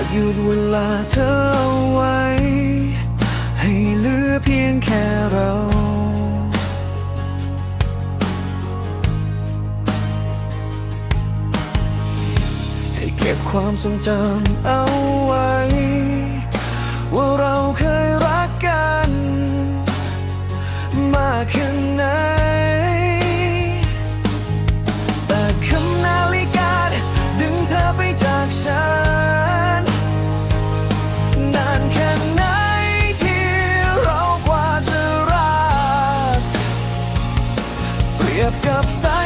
ากหยุดเวลาเธอเอาไว้ ให้เหลือเพียงแค่เราให้เก็บความทรงจำเอาไว้ ว่าเรา กับกับสา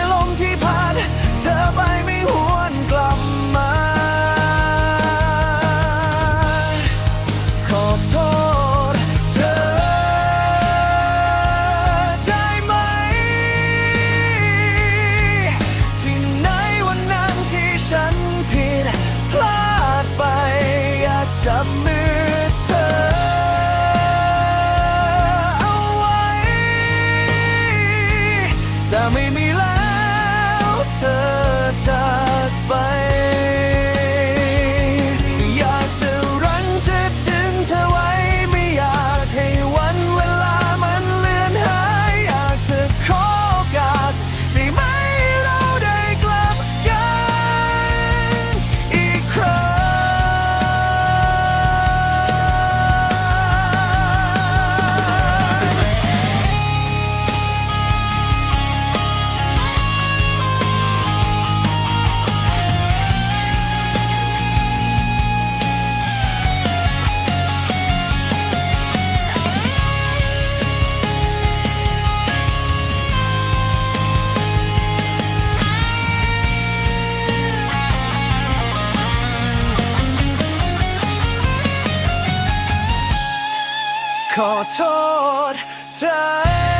거절 잘